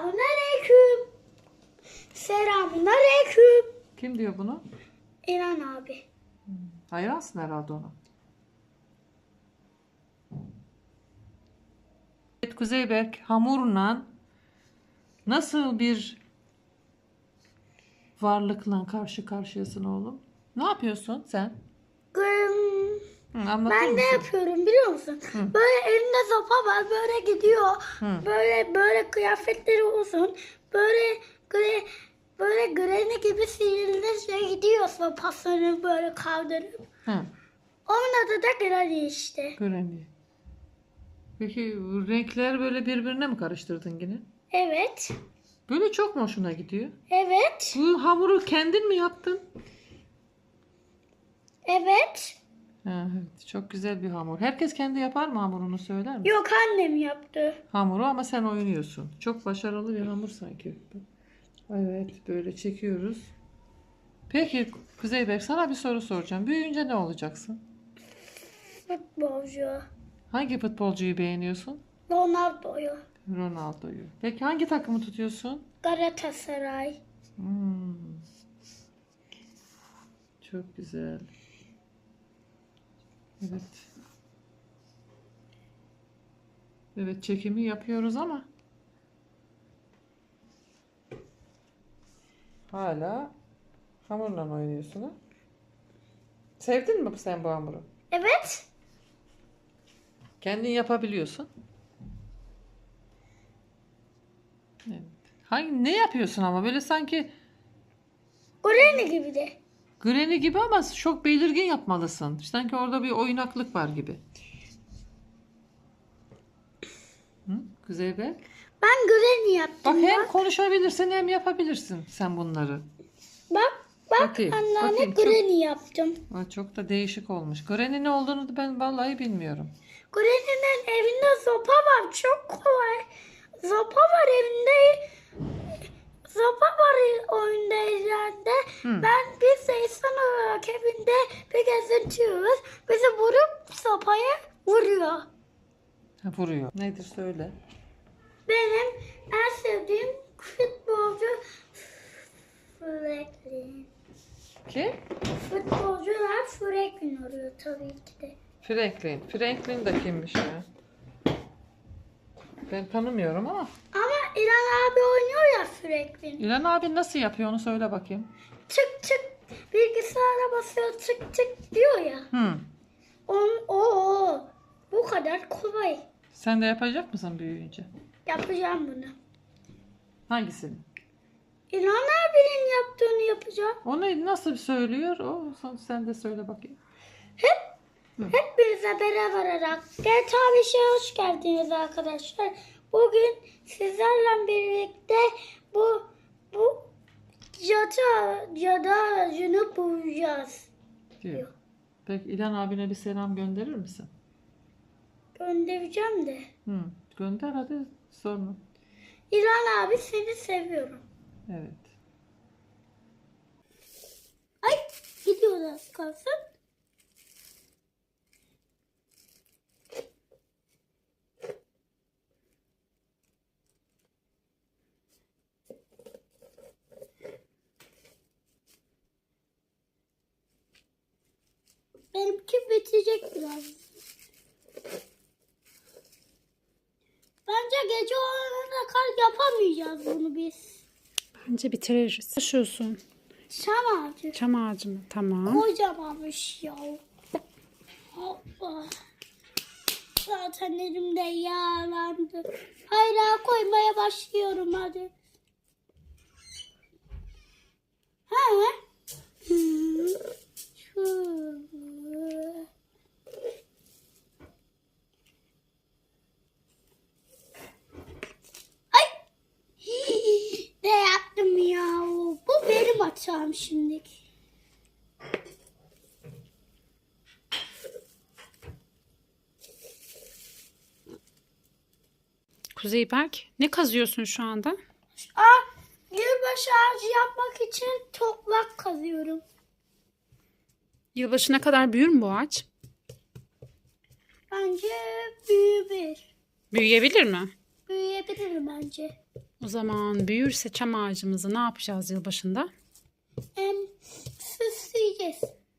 Selamun aleyküm. Selamun aleyküm. Kim diyor bunu? İnan abi. Hayransın herhalde ona. Evet Kuzeyberk hamurla nasıl bir varlıkla karşı karşıyasın oğlum? Ne yapıyorsun sen? Güm. Hı, Ben ne yapıyorum biliyor musun? Hı. Böyle elinde sopa var böyle gidiyor. Hı. Böyle böyle kıyafetleri uzun. Böyle gre, böyle greni gibi sihirli gidiyor sopasını böyle kaldırıp. Hı, Onun adı da greni işte. Granny. Peki renkler böyle birbirine mi karıştırdın yine? Evet. Böyle çok mu hoşuna gidiyor? Evet. Bu hamuru kendin mi yaptın? Evet. Evet, çok güzel bir hamur. Herkes kendi yapar mı hamurunu söyler mi? Yok annem yaptı. Hamuru ama sen oynuyorsun. Çok başarılı bir hamur sanki. Evet, böyle çekiyoruz. Peki Kuzeyberk sana bir soru soracağım. Büyüyünce ne olacaksın? Futbolcu. Hangi futbolcuyu beğeniyorsun? Ronaldo'yu. Ronaldo'yu. Peki hangi takımı tutuyorsun? Galatasaray. Hmm. Çok güzel. Evet. Evet çekimi yapıyoruz ama hala hamurla oynuyorsun ha? Sevdin mi sen bu hamuru? Evet. Kendin yapabiliyorsun. Evet. Hangi ne yapıyorsun ama böyle sanki Granny gibi de. Granny gibi ama çok belirgin yapmalısın. Sanki orada bir oynaklık var gibi. Hı? Kuzey Bey. Ben Granny yaptım. Bak Bak, hem konuşabilirsin hem yapabilirsin sen bunları. bak, bak Bakayım, anneanne bakayım, çok- Granny yaptım. Aa, Çok da değişik olmuş. Granny ne olduğunu ben vallahi bilmiyorum. Granny'nin evinde sopa var. Çok kolay. Sopa var evinde. Sopa oyunda evlerde. Hı. Ben de insan olarak evinde bir gezintiyoruz. Bizi vurup sopaya vuruyor. Ha, vuruyor. Nedir söyle. Benim en sevdiğim futbolcu Franklin. Kim? Futbolcular Franklin oluyor tabii ki de. Franklin. Franklin de kimmiş ya? Ben tanımıyorum ama. İlhan abi oynuyor ya Franklin. İlhan abi nasıl yapıyor onu söyle bakayım. Çık çık bilgisayara basıyor çık çık diyor ya. Hı. On, o, o. Bu kadar kolay. Sen de yapacak mısın büyüyünce? Yapacağım bunu. Hangisini? İlhan abinin yaptığını yapacağım. Onu nasıl söylüyor? O sen- de söyle bakayım. Hepinize beraber olarak GTA 5'e hoş geldiniz arkadaşlar. Bugün sizlerle birlikte bu bu cadı cadı ağacını bulacağız. Diyor. Peki İlhan abine bir selam gönderir misin? Göndereceğim de. Hı. Gönder hadi sonra. İlhan abi seni seviyorum. Evet. Ay gidiyor az kalsın. Benimki bitecek biraz. Bence gece olana kadar yapamayacağız bunu biz. Bence bitiririz. Taşıyorsun. Şam ağacı. Çam ağacı mı? Tamam. Kocamanmış ya. Allah. Zaten elimde yağlandı. Hayra koymaya başlıyorum hadi. Ha? Hmm. Şöyle. Ay! Hii, Ne yaptım ya? Bu benim hatam şimdi. Kuzey Berk, ne kazıyorsun şu anda? Aa, yılbaşı ağacı yapmak için toprak kazıyorum. Yılbaşına kadar büyür mü bu ağaç? Bence büyüyebilir. Büyüyebilir mi? Büyüyebilir bence. O zaman büyürse çam ağacımızı ne yapacağız yılbaşında? um, so, so yes.